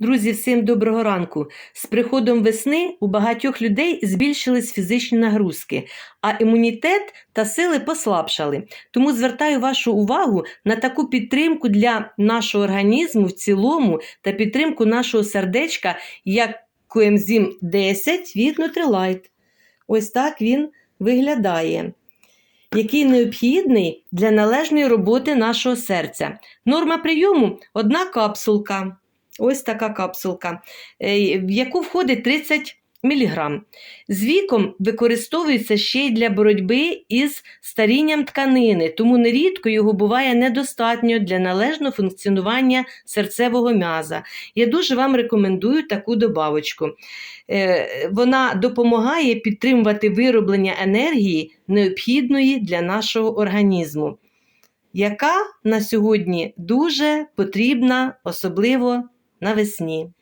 Друзі, всім доброго ранку. З приходом весни у багатьох людей збільшились фізичні нагрузки, а імунітет та сили послабшали. Тому звертаю вашу увагу на таку підтримку для нашого організму в цілому та підтримку нашого сердечка, як коензим 10 від Nutrilite. Ось так він виглядає. Який необхідний для належної роботи нашого серця. Норма прийому одна капсулка. Ось така капсулка, е, в яку входить 30 мг. З віком використовується ще й для боротьби із старінням тканини, тому нерідко його буває недостатньо для належного функціонування серцевого м'яза. Я дуже вам рекомендую таку добавочку. Е, Вона допомагає підтримувати вироблення енергії, необхідної для нашого організму, яка на сьогодні дуже потрібна, особливо навесні.